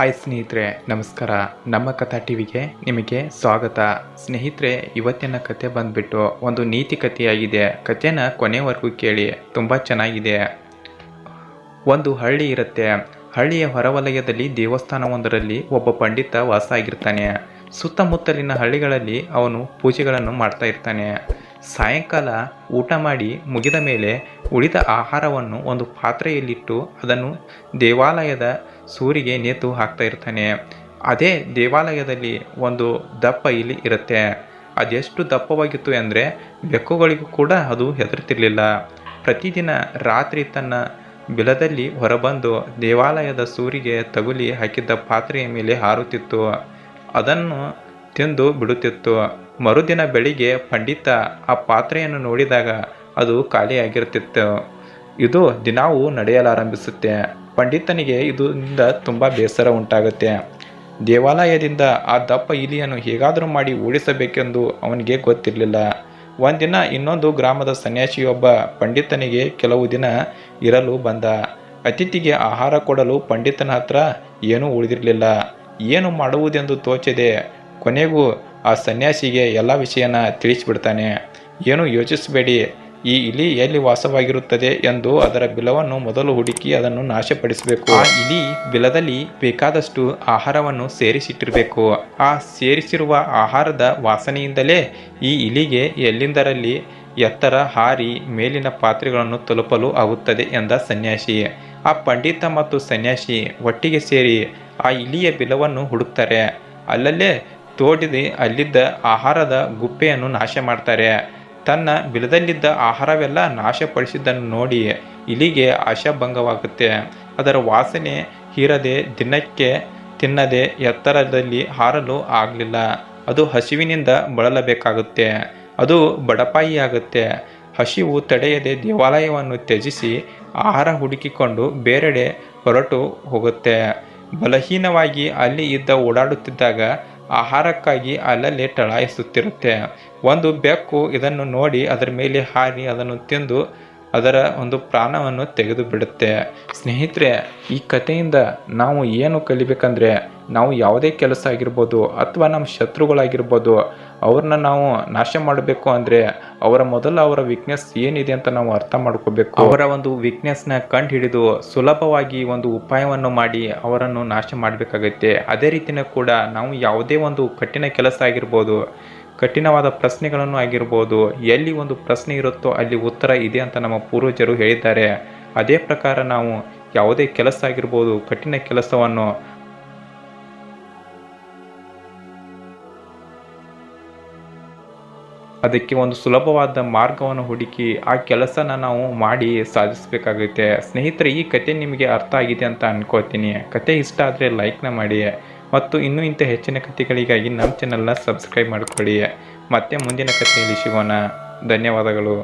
Hi ಸ್ನೇಹಿತರೆ, ನಮಸ್ಕಾರ. ನಮ್ಮ ಕಥಾ ಟಿವಿಗೆ ನಿಮಗೆ ಸ್ವಾಗತ. ಸ್ನೇಹಿತರೆ, ಇವತ್ತಿನ ಕತೆ ಬಂದ್ಬಿಟ್ಟು ಒಂದು ನೀತಿ ಕಥೆಯಾಗಿದೆ. ಕಥೆನ ಕೊನೆವರೆಗೂ ಕೇಳಿ, ತುಂಬ ಚೆನ್ನಾಗಿದೆ. ಒಂದು ಹಳ್ಳಿ ಇರುತ್ತೆ. ಹಳ್ಳಿಯ ಹೊರವಲಯದಲ್ಲಿ ದೇವಸ್ಥಾನವೊಂದರಲ್ಲಿ ಒಬ್ಬ ಪಂಡಿತ ವಾಸ ಆಗಿರ್ತಾನೆ. ಸುತ್ತಮುತ್ತಲಿನ ಹಳ್ಳಿಗಳಲ್ಲಿ ಅವನು ಪೂಜೆಗಳನ್ನು ಮಾಡ್ತಾ ಇರ್ತಾನೆ. ಸಾಯಂಕಾಲ ಊಟ ಮಾಡಿ ಮುಗಿದ ಮೇಲೆ ಉಳಿದ ಆಹಾರವನ್ನು ಒಂದು ಪಾತ್ರೆಯಲ್ಲಿಟ್ಟು ಅದನ್ನು ದೇವಾಲಯದ ಸೂರಿಗೆ ನೇತು ಹಾಕ್ತಾ ಇರ್ತಾನೆ. ಅದೇ ದೇವಾಲಯದಲ್ಲಿ ಒಂದು ದಪ್ಪ ಇಲ್ಲಿ ಇರುತ್ತೆ. ಅದೆಷ್ಟು ದಪ್ಪವಾಗಿತ್ತು ಅಂದರೆ ಬೆಕ್ಕುಗಳಿಗೂ ಕೂಡ ಅದು ಹೆದರ್ತಿರಲಿಲ್ಲ. ಪ್ರತಿದಿನ ರಾತ್ರಿ ತನ್ನ ಬಿಲದಲ್ಲಿ ಹೊರಬಂದು ದೇವಾಲಯದ ಸೂರಿಗೆ ತಗುಲಿ ಹಾಕಿದ್ದ ಪಾತ್ರೆಯ ಮೇಲೆ ಹಾರುತ್ತಿತ್ತು. ಅದನ್ನು ತಿಂದು ಬಿಡುತ್ತಿತ್ತು. ಮರುದಿನ ಬೆಳಿಗ್ಗೆ ಪಂಡಿತ ಆ ಪಾತ್ರೆಯನ್ನು ನೋಡಿದಾಗ ಅದು ಖಾಲಿಯಾಗಿರುತ್ತಿತ್ತು. ಇದು ದಿನಾವೂ ನಡೆಯಲಾರಂಭಿಸುತ್ತೆ. ಪಂಡಿತನಿಗೆ ಇದರಿಂದ ತುಂಬ ಬೇಸರ ಉಂಟಾಗುತ್ತೆ. ದೇವಾಲಯದಿಂದ ಆ ದಪ್ಪ ಇಲಿಯನ್ನು ಹೇಗಾದರೂ ಮಾಡಿ ಓಡಿಸಬೇಕೆಂದು ಅವನಿಗೆ ಗೊತ್ತಿರಲಿಲ್ಲ. ಒಂದಿನ ಇನ್ನೊಂದು ಗ್ರಾಮದ ಸನ್ಯಾಸಿಯೊಬ್ಬ ಪಂಡಿತನಿಗೆ ಕೆಲವು ದಿನ ಇರಲು ಬಂದ. ಅತಿಥಿಗೆ ಆಹಾರ ಕೊಡಲು ಪಂಡಿತನ ಹತ್ರ ಏನೂ ಉಳಿದಿರಲಿಲ್ಲ. ಏನು ಮಾಡುವುದೆಂದು ತೋಚದೆ ಕೊನೆಗೂ ಆ ಸನ್ಯಾಸಿಗೆ ಎಲ್ಲ ವಿಷಯನ ತಿಳಿಸಿಬಿಡ್ತಾನೆ. ಏನು ಯೋಚಿಸಬೇಡಿ, ಈ ಇಲಿ ಎಲ್ಲಿ ವಾಸವಾಗಿರುತ್ತದೆ ಎಂದು ಅದರ ಬಿಲವನ್ನು ಮೊದಲು ಹುಡುಕಿ ಅದನ್ನು ನಾಶಪಡಿಸಬೇಕು. ಆ ಇಲಿ ಬಿಲದಲ್ಲಿ ಬೇಕಾದಷ್ಟು ಆಹಾರವನ್ನು ಸೇರಿಸಿಟ್ಟಿರಬೇಕು. ಆ ಸೇರಿಸಿರುವ ಆಹಾರದ ವಾಸನೆಯಿಂದಲೇ ಈ ಇಲಿಗೆ ಎಲ್ಲಿಂದರಲ್ಲಿ ಎತ್ತರ ಹಾರಿ ಮೇಲಿನ ಪಾತ್ರೆಗಳನ್ನು ತಲುಪಲು ಆಗುತ್ತದೆ ಎಂದ ಸನ್ಯಾಸಿ. ಆ ಪಂಡಿತ ಮತ್ತು ಸನ್ಯಾಸಿ ಒಟ್ಟಿಗೆ ಸೇರಿ ಆ ಇಲಿಯ ಬಿಲವನ್ನು ಹುಡುಕ್ತಾರೆ. ಅಲ್ಲಲ್ಲೇ ತೋಡಿದ, ಅಲ್ಲಿದ್ದ ಆಹಾರದ ಗುಪ್ಪೆಯನ್ನು ನಾಶ ಮಾಡ್ತಾರೆ ತನ್ನ ಬಿಲದಲ್ಲಿದ್ದ ಆಹಾರವೆಲ್ಲ ನಾಶಪಡಿಸಿದ್ದನ್ನು ನೋಡಿ ಇಲಿಗೆ ಆಶಾಭಂಗವಾಗುತ್ತೆ. ಅದರ ವಾಸನೆ ಹೀರದೆ, ದಿನಕ್ಕೆ ತಿನ್ನದೆ ಎತ್ತರದಲ್ಲಿ ಹಾರಲು ಆಗಲಿಲ್ಲ. ಅದು ಹಸಿವಿನಿಂದ ಬಳಲಬೇಕಾಗುತ್ತೆ. ಅದು ಬಡಪಾಯಿಯಾಗುತ್ತೆ. ಹಸಿವು ತಡೆಯದೆ ದೇವಾಲಯವನ್ನು ತ್ಯಜಿಸಿ ಆಹಾರ ಹುಡುಕಿಕೊಂಡು ಬೇರೆಡೆ ಹೊರಟು ಹೋಗುತ್ತೆ. ಬಲಹೀನವಾಗಿ ಅಲ್ಲಿ ಇದ್ದ ಓಡಾಡುತ್ತಿದ್ದಾಗ ಆಹಾರಕ್ಕಾಗಿ ಅಲ್ಲಲ್ಲಿ ಟಳಾಯಿಸುತ್ತಿರುತ್ತೆ. ಒಂದು ಬೆಕ್ಕು ಇದನ್ನು ನೋಡಿ ಅದರ ಮೇಲೆ ಹಾರಿ ಅದನ್ನು ತಿಂದು ಅದರ ಒಂದು ಪ್ರಾಣವನ್ನು ತೆಗೆದು ಬಿಡುತ್ತೆ ಸ್ನೇಹಿತರೆ, ಈ ಕಥೆಯಿಂದ ನಾವು ಏನು ಕಲಿಬೇಕಂದ್ರೆ ನಾವು ಯಾವುದೇ ಕೆಲಸ ಆಗಿರ್ಬೋದು ಅಥವಾ ನಮ್ಮ ಶತ್ರುಗಳಾಗಿರ್ಬೋದು, ಅವ್ರನ್ನ ನಾವು ನಾಶ ಮಾಡಬೇಕು ಅಂದರೆ ಅವರ ಮೊದಲ ಅವರ ವೀಕ್ನೆಸ್ ಏನಿದೆ ಅಂತ ನಾವು ಅರ್ಥ ಮಾಡ್ಕೋಬೇಕು. ಅವರ ಒಂದು ವೀಕ್ನೆಸ್ನ ಕಂಡು ಹಿಡಿದು ಸುಲಭವಾಗಿ ಒಂದು ಉಪಾಯವನ್ನು ಮಾಡಿ ಅವರನ್ನು ನಾಶ ಮಾಡಬೇಕಾಗತ್ತೆ. ಅದೇ ರೀತಿಯೂ ಕೂಡ ನಾವು ಯಾವುದೇ ಒಂದು ಕಠಿಣ ಕೆಲಸ ಆಗಿರ್ಬೋದು, ಕಠಿಣವಾದ ಪ್ರಶ್ನೆಗಳನ್ನು ಆಗಿರ್ಬೋದು, ಎಲ್ಲಿ ಒಂದು ಪ್ರಶ್ನೆ ಇರುತ್ತೋ ಅಲ್ಲಿ ಉತ್ತರ ಇದೆ ಅಂತ ನಮ್ಮ ಪೂರ್ವಜರು ಹೇಳಿದ್ದಾರೆ. ಅದೇ ಪ್ರಕಾರ ನಾವು ಯಾವುದೇ ಕೆಲಸ ಆಗಿರ್ಬೋದು, ಕಠಿಣ ಕೆಲಸವನ್ನು ಅದಕ್ಕೆ ಒಂದು ಸುಲಭವಾದ ಮಾರ್ಗವನ್ನು ಹುಡುಕಿ ಆ ಕೆಲಸನ ನಾವು ಮಾಡಿ ಸಾಧಿಸಬೇಕಾಗುತ್ತೆ ಸ್ನೇಹಿತರೆ, ಈ ಕತೆ ನಿಮಗೆ ಅರ್ಥ ಆಗಿದೆ ಅಂತ ಅನ್ಕೋತೀನಿ. ಕತೆ ಇಷ್ಟ ಆದರೆ ಲೈಕ್ನ ಮಾಡಿ. ಮತ್ತು ಇನ್ನೂ ಇಂಥ ಹೆಚ್ಚಿನ ಕಥೆಗಳಿಗಾಗಿ ನಮ್ಮ ಚಾನಲ್ನ ಸಬ್ಸ್ಕ್ರೈಬ್ ಮಾಡಿಕೊಳ್ಳಿ. ಮತ್ತೆ ಮುಂದಿನ ಕಥೆಯಲ್ಲಿ ಸಿಗೋಣ. ಧನ್ಯವಾದಗಳು.